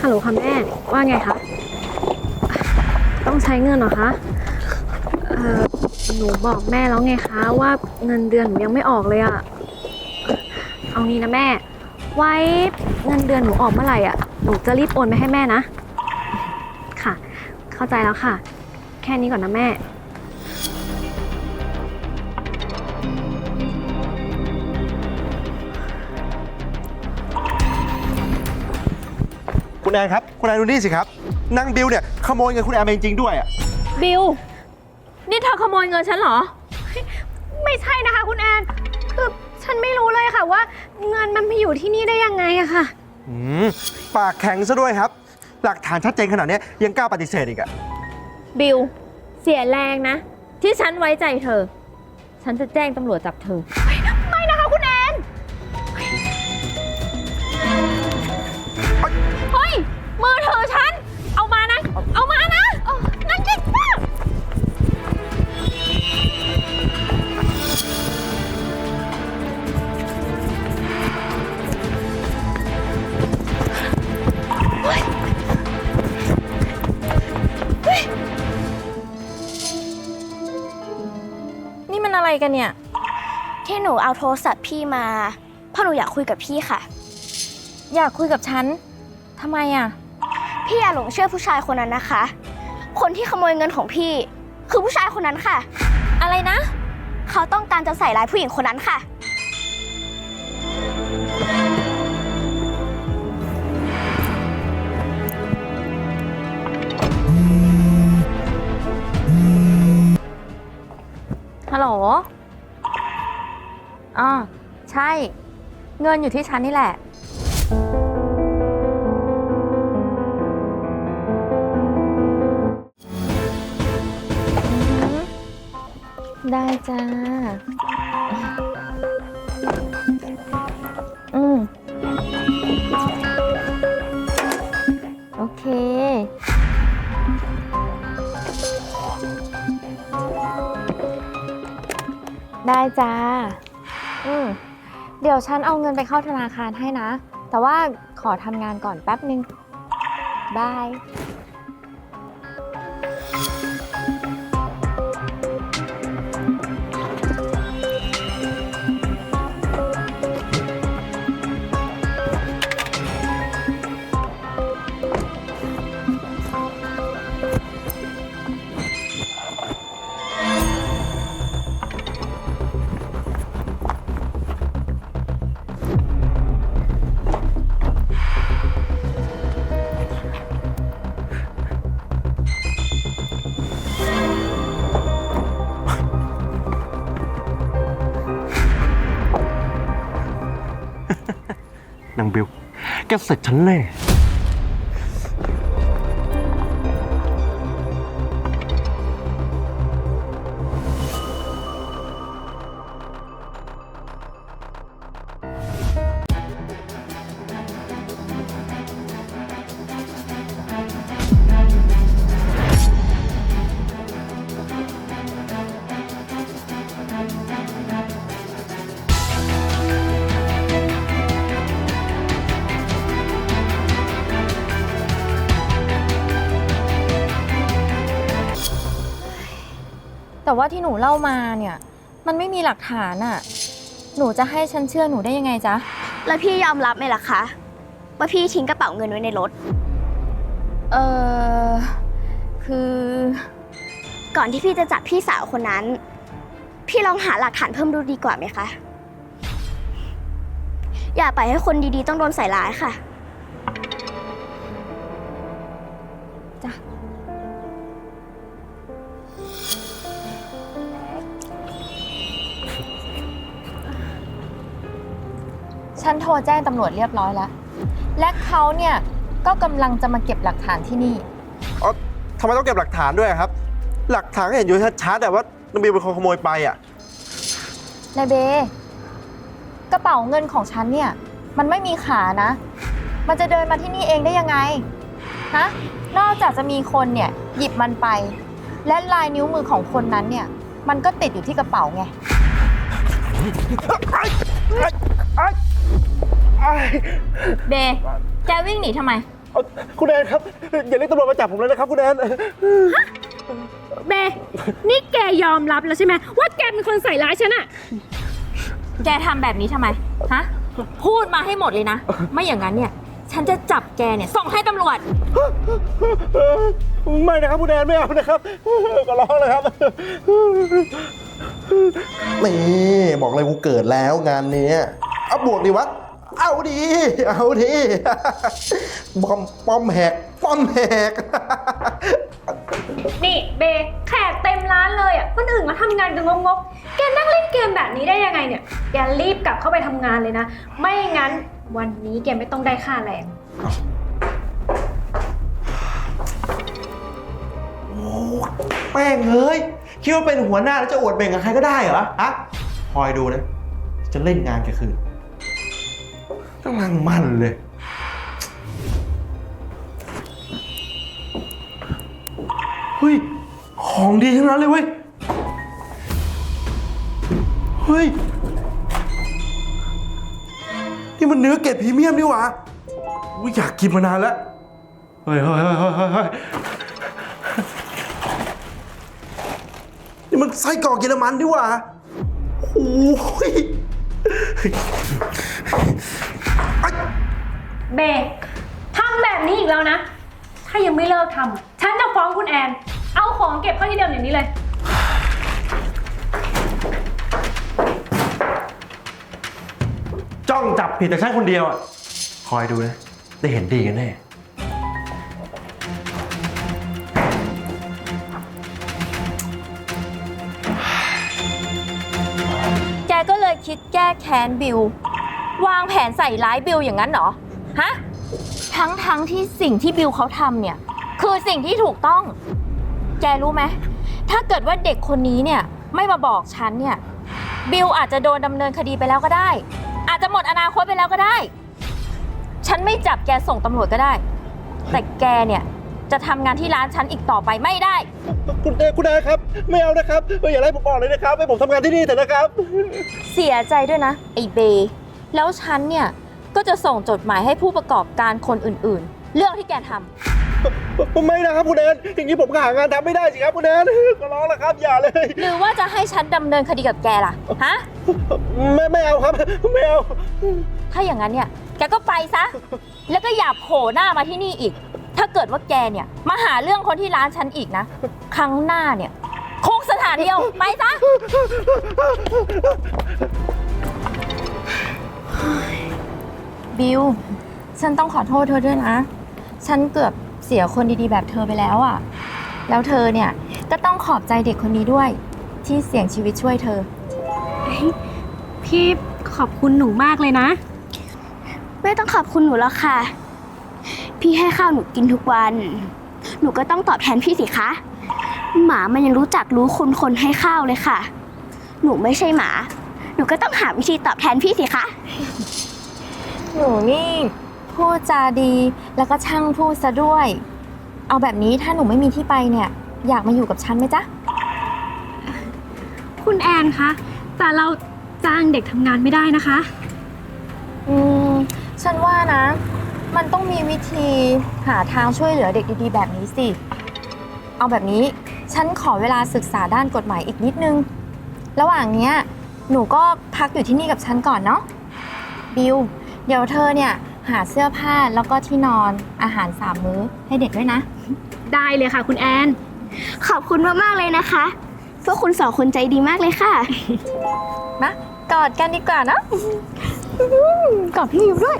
ฮัลโหลค่ะแม่ ว่าไงคะ ต้องใช้เงินเหรอคะเออหนูบอกแม่แล้วไงคะ ว่าเงินเดือนหนูยังไม่ออกเลยอะเอางี้นะแม่ ไว้เงินเดือนหนูออกเมื่อไหร่อะหนูจะรีบโอนไปให้แม่นะ ค่ะ เข้าใจแล้วค่ะ แค่นี้ก่อนนะแม่ คุณแอนครับ คุณแอนดูนี่สิครับ นางบิวเนี่ยขโมยเงินคุณแอนไปจริงๆด้วยอะบิวนี่เธอขโมยเงินฉันเหรอ ไม่ใช่นะคะ คุณแอน คือฉันไม่รู้เลยค่ะว่า เงินมันไปอยู่ที่นี่ได้ยังไงอะค่ะ อืมปากแข็งซะด้วยครับ หลักฐานชัดเจนขนาดเนี้ยยังกล้าปฏิเสธอีกอะบิวเสียแรงนะ ที่ฉันไว้ใจเธอ ฉันจะแจ้งตำรวจจับเธอ กันเนี่ย ที่หนูเอาโทรศัพท์พี่มาเพราะหนูอยากคุยกับพี่ค่ะ อยากคุยกับฉันทำไมอะ พี่อย่าหลงเชื่อผู้ชายคนนั้นนะคะ คนที่ขโมยเงินของพี่ คือผู้ชายคนนั้นค่ะ อะไรนะ เขาต้องการจะใส่ร้ายผู้หญิงคนนั้นค่ะ เงินอยู่ที่ฉันนี่แหละ ได้จ้า อืม โอเค ได้จ้า อืม เดี๋ยวฉันเอาเงินไปเข้าธนาคารให้นะ แต่ว่าขอทำงานก่อนแป๊บนึงบาย บิล แกเสร็จฉันแน่ แต่ว่าที่หนูเล่ามาเนี่ย มันไม่มีหลักฐานอะหนูจะให้ฉันเชื่อหนูได้ยังไงจ๊ะ แล้วพี่ยอมรับไหมล่ะคะ ว่าพี่ทิ้งกระเป๋าเงินไว้ในรถ เออคือ ก่อนที่พี่จะจับพี่สาวคนนั้น พี่ลองหาหลักฐานเพิ่มดูดีกว่าไหมคะ อย่าไปล่อยให้คนดีๆต้องโดนใส่ร้ายค่ะจ้ะ ฉันโทรแจ้งตำรวจเรียบร้อยแล้ว และเขาเนี่ยก็กำลังจะมาเก็บหลักฐานที่นี่ อ๋อทำไมต้องเก็บหลักฐานด้วยอะครับ หลักฐานก็เห็นอยู่ชัดๆแต่ว่านางบิวเป็นคนขโมยไปอะ นายเบ กระเป๋าเงินของฉันเนี่ย มันไม่มีขานะ มันจะเดินมาที่นี่เองได้ยังไง ฮะ นอกจากจะมีคนเนี่ย หยิบมันไป และลายนิ้วมือของคนนั้นเนี่ย มันก็ติดอยู่ที่กระเป๋าไง เบแกวิ่งหนีทำไม เอาคุณแอนครับ อย่าเรียกตำรวจมาจับผมเลยนะครับ คุณแอน เบนี่แกยอมรับแล้วใช่ไหมว่าแกเป็นคนใส่ร้ายฉันอะแกทำแบบนี้ทำไม ฮะ พูดมาให้หมดเลยนะ ไม่อย่างนั้นเนี่ย ฉันจะจับแกเนี่ย ส่งให้ตำรวจ ไม่นะครับคุณแอนไม่เอานะครับก็ร้องเลยครับ นี่บอกเลยกูเกิดแล้วงานนี้เอาบวกดีวะ เอาดีเอาดีบอมป้อมแหกป้อมแหก นี่เบแขกเต็มร้านเลยอะคนอื่นมาทำงานกันงกๆแกนั่งเล่นเกมแบบนี้ได้ยังไงเนี่ย แกรีบกลับเข้าไปทำงานเลยนะ ไม่งั้นวันนี้แกไม่ต้องได้ค่าแรง แป้งเอ้ยคิดว่าเป็นหัวหน้าแล้วจะอวดเบ่งกับใครก็ได้เหรอฮะคอยดูนะ จะเล่นงานแกคืน กำลังมันเลย เฮ้ย ของดีทั้งนั้นเลยเว้ย เฮ้ย นี่มันเนื้อเกรดพรีเมียมนี่หว่าอุ๊ยอยากกินมานานแล้ว เฮ้ยเฮ้ยเฮ้ยเฮ้ยเฮ้ยเฮ้ยนี่มันไส้กรอกเยอรมันดิว่าโอ้ย เบทำแบบนี้อีกแล้วนะ ถ้ายังไม่เลิกทำอะฉันจะฟ้องคุณแอน เอาของเก็บเข้าที่เดิมอย่างนี้เลย จ้องจับผิดแต่ฉันคนเดียวอะคอยดูนะได้เห็นดีกันแน่ แกก็เลยคิดแก้แค้นบิว วางแผนใส่ร้ายบิวอย่างนั้นเหรอ ฮะ ทั้งทั้งที่สิ่งที่บิวเขาทำเนี่ย คือสิ่งที่ถูกต้อง แกรู้ไหม ถ้าเกิดว่าเด็กคนนี้เนี่ย ไม่มาบอกฉันเนี่ย บิวอาจจะโดนดำเนินคดีไปแล้วก็ได้ อาจจะหมดอนาคตไปแล้วก็ได้ ฉันไม่จับแกส่งตำรวจก็ได้ แต่แกเนี่ยจะทำงานที่ร้านฉันอีกต่อไปไม่ได้ คุณเอคุณอาครับ ไม่เอานะครับเอออย่าไล่ผมออกเลยนะครับให้ผมทำงานที่นี่เถอะนะครับ เสียใจด้วยนะไอเบย์แล้วฉันเนี่ย ก็จะส่งจดหมายให้ผู้ประกอบการคนอื่นๆ เรื่องที่แกทำไม่นะครับคุณแอนอย่างนี้ผมก็หางานทำไม่ได้สิครับคุณแอนก็ร้องแล้วครับอย่าเลย หรือว่าจะให้ฉันดำเนินคดีกับแกล่ะฮะไม่ไม่เอาครับไม่เอาถ้าอย่างนั้นเนี่ยแกก็ไปซะ แล้วก็อย่าโผล่หน้ามาที่นี่อีก ถ้าเกิดว่าแกเนี่ยมาหาเรื่องคนที่ร้านฉันอีกนะ ครั้งหน้าเนี่ยคุกสถานเดียวไปซะ บิว ฉันต้องขอโทษเธอด้วยนะ ฉันเกือบเสียคนดีๆ แบบเธอไปแล้วอะ่ะ แล้วเธอเนี่ยก็ต้องขอบใจเด็กคนนี้ด้วย ที่เสี่ยงชีวิตช่วยเธอ พี่ขอบคุณหนูมากเลยนะ ไม่ต้องขอบคุณหนูหรอกค่ะ พี่ให้ข้าวหนูกินทุกวัน หนูก็ต้องตอบแทนพี่สิคะ หมามันยังรู้จักรู้คุณคนให้ข้าวเลยค่ะ หนูไม่ใช่หมา หนูก็ต้องหาวิธีตอบแทนพี่สิคะ หนูนี่พูดจาดีแล้วก็ช่างพูดซะด้วย เอาแบบนี้ถ้าหนูไม่มีที่ไปเนี่ย อยากมาอยู่กับฉันไหมจ๊ะ คุณแอนคะ แต่เราจ้างเด็กทำงานไม่ได้นะคะ อืม ฉันว่านะ มันต้องมีวิธีหาทางช่วยเหลือเด็กดีๆ แบบนี้สิ เอาแบบนี้ ฉันขอเวลาศึกษาด้านกฎหมายอีกนิดนึง ระหว่างเนี้ย หนูก็พักอยู่ที่นี่กับฉันก่อนเนาะ บิว เดี๋ยวเธอเนี่ยหาเสื้อผ้าแล้วก็ที่นอนอาหารสามมื้อให้เด็กด้วยนะ ได้เลยค่ะ คุณแอน ขอบคุณมาก ๆ เลยนะคะ พวกคุณสองคนใจดีมากเลยค่ะนะกอดกันดีกว่าเนอะกอดพี่มิวด้วย